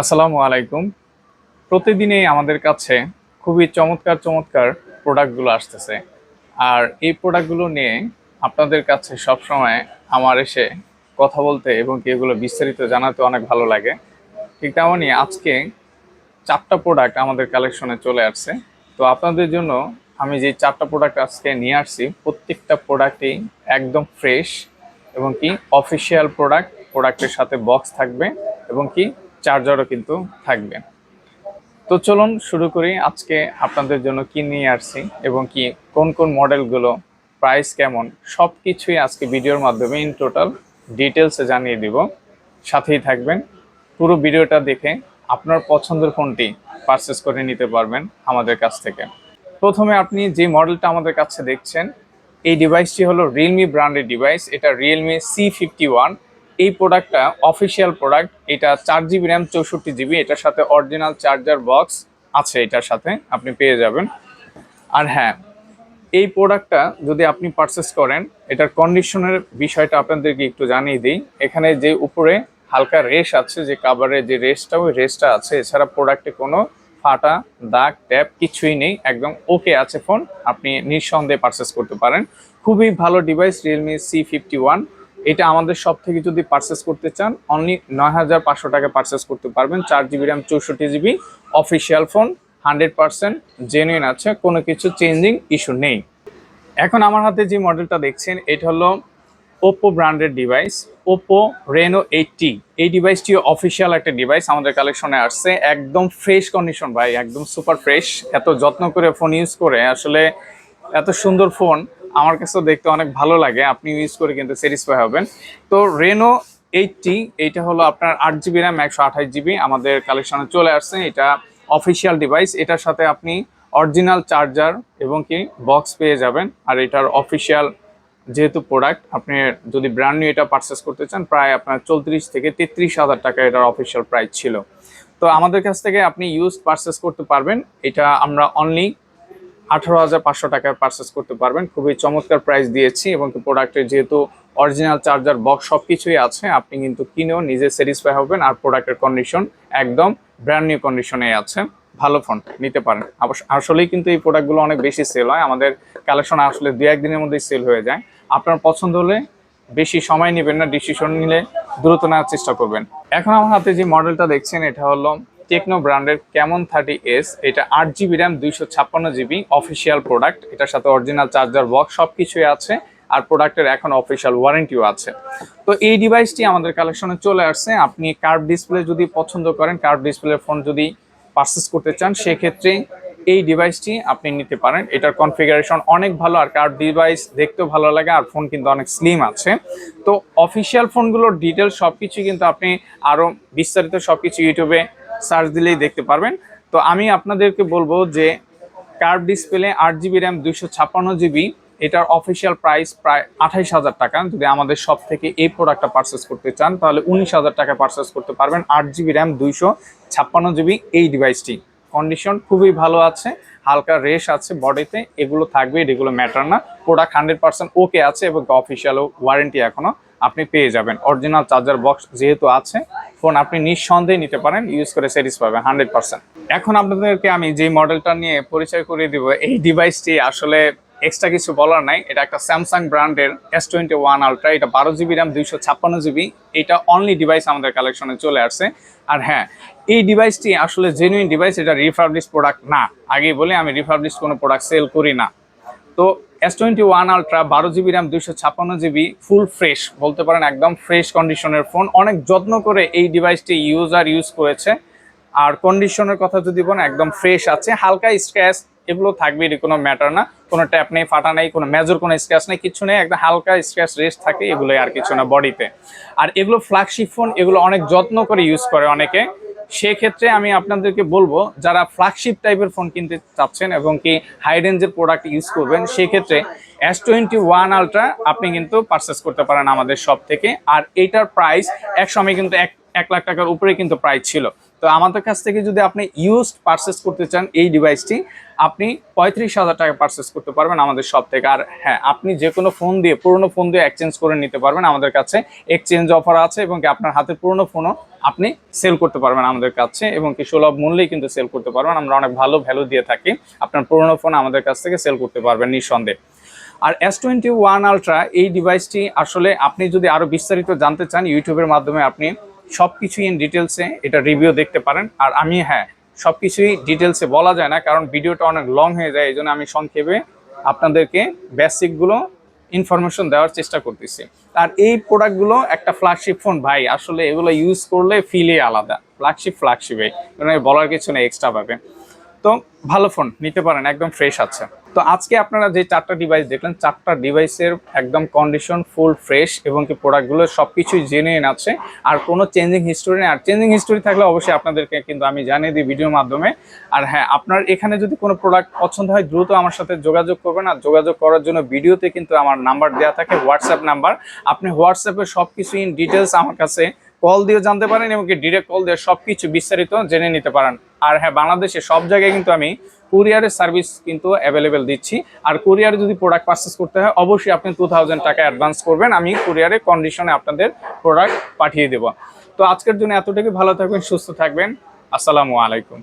আসসালামু আলাইকুম। প্রতিদিনই আমাদের কাছে খুবই চমৎকার চমৎকার প্রোডাক্টগুলো আসতেছে। আর এই প্রোডাক্টগুলো নিয়ে আপনাদের কাছে সবসময় আমার এসে কথা বলতে এবং কি এগুলো বিস্তারিত জানাতে অনেক ভালো লাগে। ঠিক তেমনই আজকে চারটা প্রোডাক্ট আমাদের কালেকশনে চলে আসছে। তো আপনাদের জন্য আমি যে চারটা প্রোডাক্ট আজকে নিয়ে আসছি, প্রত্যেকটা প্রোডাক্টই একদম ফ্রেশ এবং কি অফিসিয়াল প্রোডাক্ট, প্রোডাক্টের সাথে বক্স থাকবে এবং কি চার্জারও কিন্তু থাকবে। তো চলুন শুরু করি আজকে আপনাদের জন্য কি নিয়ে আসছি এবং কি, কোন কোন মডেলগুলো, প্রাইস কেমন সব কিছুই আজকে ভিডিওর মাধ্যমে ইন টোটাল ডিটেলসে জানিয়ে দিব। সাথেই থাকবেন। পুরো ভিডিওটা দেখে আপনার পছন্দের ফোনটি পারচেস করে নিতে পারবেন আমাদের কাছ থেকে। প্রথমে আপনি যে মডেলটা আমাদের কাছে দেখছেন, এই ডিভাইসটি হলো রিয়েলমি ব্র্যান্ডের ডিভাইস এটা রিয়েলমি সি ফিফটি ওয়ান এই প্রোডাক্টটা অফিসিয়াল প্রোডাক্ট, এটা চার জিবি র্যাম, চৌষট্টি জিবি, এটার সাথে অরিজিনাল চার্জার বক্স আছে এটার সাথে, আপনি পেয়ে যাবেন। আর হ্যাঁ এই প্রোডাক্টটা যদি আপনি পারচেস করেন, এটার কন্ডিশনের বিষয়টা আপনাদেরকে একটু জানিয়ে দিই। এখানে যে উপরে হালকা রেশ আছে, যে কাভারে যে রেসটা ওই রেসটা আছে, এছাড়া প্রোডাক্টে কোনো ফাটা, দাগ, ট্যাপ কিছুই নেই, একদম ওকে আছে ফোন আপনি নিঃসন্দেহে পারচেস করতে পারেন। খুবই ভালো device Realme C fifty one এটা আমাদের সব থেকে যদি পারচেস করতে চান অনলি নয় হাজার পাঁচশো টাকা পারচেস করতে পারবেন। চার জিবি র্যাম চৌষট্টি GB official phone hundred percent genuine আছে, কোনো কিছু চেঞ্জিং ইস্যু নেই। এখন আমার হাতে যে মডেলটা দেখছেন, এটা হলো ওপো ব্র্যান্ডের ডিভাইস ওপো রেনো এইটটি এই ডিভাইসটি অফিসিয়াল একটা ডিভাইস আমাদের কালেকশনে আসছে। একদম ফ্রেশ কন্ডিশন ভাই, একদম সুপার ফ্রেশ এত যত্ন করে ফোন ইউজ করে, আসলে এত সুন্দর ফোন আমার কাছেও দেখতে অনেক ভালো লাগে। আপনি ইউজ করে কিন্তু স্যাটিসফাই হবেন। তো রেনো এইটটি এইটা হলো আপনার আট জিবি র্যাম একশো আঠাশ জিবি আমাদের কালেকশনে চলে আসছে। এটা অফিসিয়াল ডিভাইস এটার সাথে আপনি অরিজিনাল চার্জার এবং কি বক্স পেয়ে যাবেন। আর এটার অফিসিয়াল যেহেতু প্রোডাক্ট আপনি যদি ব্র্যান্ড নিউ এটা পারচেস করতে চান, প্রায় আপনার চৌত্রিশ থেকে তেত্রিশ হাজার টাকা এটার অফিসিয়াল প্রাইস ছিল। তো আমাদের কাছ থেকে আপনি ইউজ পারচেস করতে পারবেন। এটা আমরা অনলি আঠারো হাজার পাঁচশো টাকায় পারচেস করতে পারবেন। খুবই চমৎকার প্রাইস দিয়েছি এবং প্রোডাক্টের যেহেতু অরিজিনাল চার্জার বক্স সব কিছুই আছে, আপনি কিন্তু কিনেও নিজে স্যাটিসফাই হবেন আর প্রোডাক্টের কন্ডিশন একদম ব্র্যান্ড নিউ কন্ডিশনে আছে। ভালো ফোন নিতে পারেন। আসলেই কিন্তু এই প্রোডাক্টগুলো অনেক বেশি সেল হয়। আমাদের কালেকশন আসলে দু একদিনের মধ্যেই সেল হয়ে যায়। আপনার পছন্দ হলে বেশি সময় নেবেন না ডিসিশন নিলে দ্রুত নেওয়ার চেষ্টা করবেন। এখন আমার হাতে যে মডেলটা দেখছেন, এটা হলো টেকনো ব্র্যান্ডের কেমন থার্টি এস এটা আট জিবি র্যাম দুইশো ছাপ্পান্ন জিবি অফিসিয়াল প্রোডাক্ট এটার সাথে অরিজিনাল চার্জার বক্স সব কিছুই আছে, আর প্রোডাক্টের এখন অফিসিয়াল ওয়ারেন্টিও আছে। তো এই ডিভাইসটি আমাদের কালেকশনে চলে আসছে। আপনি কার্ভ ডিসপ্লে যদি পছন্দ করেন কার্ভ ডিসপ্লে ফোন যদি পারচেস করতে চান, সেক্ষেত্রে এই ডিভাইসটি আপনি নিতে পারেন। এটার কনফিগারেশন অনেক ভালো, আর কার ডিভাইস দেখতেও ভালো লাগে, আর ফোন কিন্তু অনেক স্লিম আছে। তো অফিসিয়াল ফোনগুলোর ডিটেল সব কিছু কিন্তু আপনি আরও বিস্তারিত সব কিছু ইউটিউবে সার্চ দিলেই দেখতে পারবেন। তো আমি আপনাদেরকে বলব যে কার্ভ ডিসপ্লে আট জিবি র্যাম দুইশো ছাপ্পান্ন জিবি এটার অফিসিয়াল প্রাইস প্রায় আঠাইশ হাজার টাকা। যদি আমাদের সব থেকে এই প্রোডাক্টটা পারচেস করতে চান, তাহলে উনিশ হাজার টাকা পারচেস করতে পারবেন। আট জিবি র্যাম দুইশো ছাপ্পান্ন জিবি এই ডিভাইসটি কন্ডিশন খুবই ভালো আছে, হালকা রেশ আছে বডিতে, এগুলো থাকবে, এগুলো ম্যাটার না। প্রোডাক্ট হান্ড্রেড পার্সেন্ট ওকে আছে এবং অফিসিয়াল ওয়ারেন্টি এখনও আপনি পেয়ে যাবেন। অরিজিনাল চার্জার বক্স যেহেতু আছে ফোন আপনি নিঃসন্দেহে নিতে পারেন ইউজ করে স্যাটিস পাবেন হান্ড্রেড পার্সেন্ট এখন আপনাদেরকে আমি যে মডেলটা নিয়ে পরিচয় করিয়ে দিব, এই ডিভাইসটি আসলে এক্সট্রা কিছু বলার নাই। এটা একটা স্যামসাং ব্র্যান্ডের এস টোয়েন্টি ওয়ান আলট্রা এটা বারো জিবি র্যাম দুইশো ছাপ্পান্ন জিবি এটা অনলি ডিভাইস আমাদের কালেকশনে চলে আসছে। আর হ্যাঁ এই ডিভাইসটি আসলে জেনুইন ডিভাইস এটা রিফার্বলিশ প্রোডাক্ট না। আগে বলে, আমি রিফার্বলিশ কোনো প্রোডাক্ট সেল করি না। তো এস টোয়েন্টি ওয়ান আলট্রা বারো জিবি র্যাম দুইশো ছাপ্পান্ন জিবি ফুল ফ্রেশ বলতে পারেন একদম ফ্রেশ কন্ডিশনের ফোন অনেক যত্ন করে এই ডিভাইসটি ইউজার ইউজ করেছে। আর কন্ডিশনের কথা যদি বলেন, একদম ফ্রেশ আছে। হালকা স্ক্র্যাচ এগুলো থাকবে, এটি কোনো ম্যাটার না। কোনো ট্যাপ নেই, ফাটা নেই, কোনো মেজর কোনো স্ক্র্যাচ নেই, কিছু নেই, একদম হালকা স্ক্র্যাচ রেস্ট থাকে, এগুলোই আর কিছু না বডিতে আর এগুলো ফ্ল্যাগশিপ ফোন এগুলো অনেক যত্ন করে ইউজ করে অনেকে। সেক্ষেত্রে আমি আপনাদেরকে বলব, যারা ফ্ল্যাগশিপ টাইপের ফোন কিনতে চাচ্ছেন এবং কি হাই রেঞ্জের প্রোডাক্ট ইউজ করবেন, সেক্ষেত্রে এস টোয়েন্টি ওয়ান আলট্রা আপনি কিন্তু পারচেস করতে পারেন আমাদের শপ থেকে। আর এটার প্রাইস এক সময় কিন্তু এক এক লাখ টাকার উপরে কিন্তু প্রাইস ছিল। তো আমাদের কাছ থেকে যদি আপনি ইউজড পারচেস করতে চান এই ডিভাইসটি আপনি পঁয়ত্রিশ হাজার টাকা পারচেস করতে পারবেন আমাদের সব থেকে। আর হ্যাঁ আপনি যে কোনো ফোন দিয়ে, পুরনো ফোন দিয়ে এক্সচেঞ্জ করে নিতে পারবেন আমাদের কাছে। এক্সচেঞ্জ অফার আছে এবং কি আপনার হাতে পুরনো ফোনও আপনি সেল করতে পারবেন আমাদের কাছে এবং কি সুলভ মূল্যেই কিন্তু সেল করতে পারবেন। আমরা অনেক ভালো ভ্যালু দিয়ে থাকি। আপনার পুরনো ফোন আমাদের কাছ থেকে সেল করতে পারবেন নিঃসন্দেহে। আর এস টোয়েন্টি ওয়ান আলট্রা এই ডিভাইসটি আসলে আপনি যদি আরও বিস্তারিত জানতে চান ইউটিউবের মাধ্যমে আপনি সব কিছুই ইন ডিটেলসে এটা রিভিউ দেখতে পারেন। আর আমি হ্যাঁ সব কিছুই ডিটেলসে বলা যায় না, কারণ ভিডিওটা অনেক লং হয়ে যায় এই জন্য আমি সংক্ষেপে আপনাদেরকে বেসিকগুলো ইনফরমেশন দেওয়ার চেষ্টা করতেছি। আর এই প্রোডাক্টগুলো একটা ফ্ল্যাগশিপ ফোন ভাই, আসলে এগুলো ইউজ করলে ফিলই আলাদা। ফ্ল্যাগশিপ ফ্ল্যাগশিপে মানে বলার কিছু নেই এক্সট্রা ভাবে। তো ভালো ফোন নিতে পারেন, একদম ফ্রেশ আছে। তো আজকে আপনারা যে চারটা ডিভাইস দেখলেন, চারটা ডিভাইসের একদম কন্ডিশন ফুল ফ্রেশ এবং কি প্রোডাক্টগুলো সব কিছুই জেনে আছে। আর কোনো চেঞ্জিং হিস্টোরি নেই। আর চেঞ্জিং হিস্টোরি থাকলে অবশ্যই আপনাদেরকে কিন্তু আমি জানিয়ে দিই ভিডিওর মাধ্যমে। আর হ্যাঁ আপনার এখানে যদি কোনো প্রোডাক্ট পছন্দ হয়, দ্রুত আমার সাথে যোগাযোগ করবেন। আর যোগাযোগ করার জন্য ভিডিওতে কিন্তু আমার নাম্বার দেওয়া থাকে হোয়াটসঅ্যাপ নাম্বার আপনি হোয়াটসঅ্যাপে সব কিছু ইন ডিটেলস আমার কাছে কল দিয়ে জানতে পারেন এবং কি ডিরেক্ট কল দিয়ে সব কিছু বিস্তারিত জেনে নিতে পারেন। আর হ্যাঁ বাংলাদেশে সব জায়গায় কিন্তু আমি কুরিয়ারের সার্ভিস কিন্তু অ্যাভেলেবেল দিচ্ছি। আর কুরিয়ারে যদি প্রোডাক্ট পারচেস করতে হয়, অবশ্যই আপনি টু থাউজেন্ড টাকা অ্যাডভান্স করবেন। আমি কুরিয়ারে কন্ডিশনে আপনাদের প্রোডাক্ট পাঠিয়ে দেব। তো আজকের জন্য এতটুকু ভালো থাকবেন, সুস্থ থাকবেন। আসসালামু আলাইকুম।